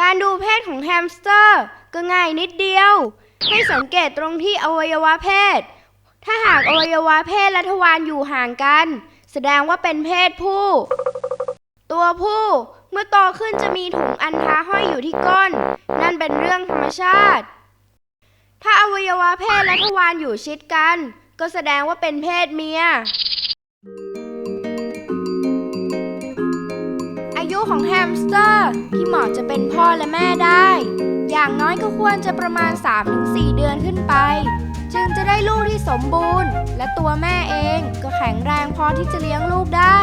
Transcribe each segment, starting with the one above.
การดูเพศของแฮมสเตอร์ ก็ง่ายนิดเดียว ให้สังเกตตรงที่อวัยวะเพศ ถ้าหากอวัยวะเพศและทวารอยู่ห่างกัน แสดงว่าเป็นเพศผู้ ตัวผู้เมื่อโตขึ้นจะมีถุงอันทาห้อยอยู่ที่ก้น นั่นเป็นเรื่องธรรมชาติ ถ้าอวัยวะเพศและทวารอยู่ชิดกัน ก็แสดงว่าเป็นเพศเมีย ของแฮมสเตอร์ที่เหมาะจะเป็นพ่อและแม่ได้ อย่างน้อยก็ควรจะประมาณ 3-4 เดือนขึ้นไป จึงจะได้ลูกที่สมบูรณ์ และตัวแม่เองก็แข็งแรงพอที่จะเลี้ยงลูกได้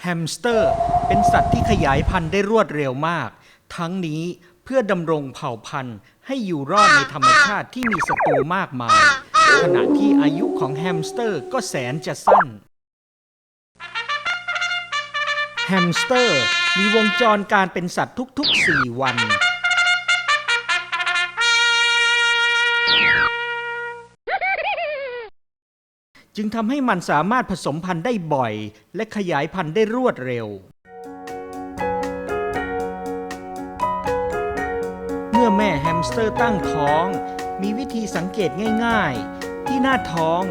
แฮมสเตอร์เป็นสัตว์ที่ขยายพันธุ์ได้รวดเร็วมาก ทั้งนี้เพื่อดำรงเผ่าพันธุ์ให้อยู่รอดในธรรมชาติที่มีศัตรูมากมาย ขณะที่อายุของแฮมสเตอร์ก็แสนจะสั้น แฮมสเตอร์มีวงจรการเป็นสัตว์ทุกๆ 4 วัน จึงทำให้มันสามารถผสมพันธุ์ได้บ่อย และขยายพันธุ์ได้รวดเร็ว เมื่อแม่แฮมสเตอร์ตั้งท้อง มีวิธีสังเกตง่าย ๆ ที่หน้าท้อง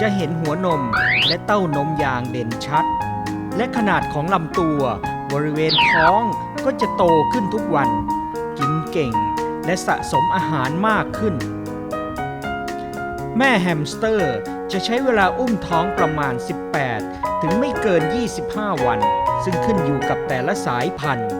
จะเห็นหัวนมและเต้านมอย่างเด่นชัด และขนาดของลำตัวบริเวณท้องก็จะโตขึ้นทุกวัน กินเก่งและสะสมอาหารมากขึ้น แม่แฮมสเตอร์จะใช้เวลาอุ้มท้องประมาณ 18 ถึงไม่เกิน 25 วัน ซึ่งขึ้นอยู่กับแต่ละสายพันธุ์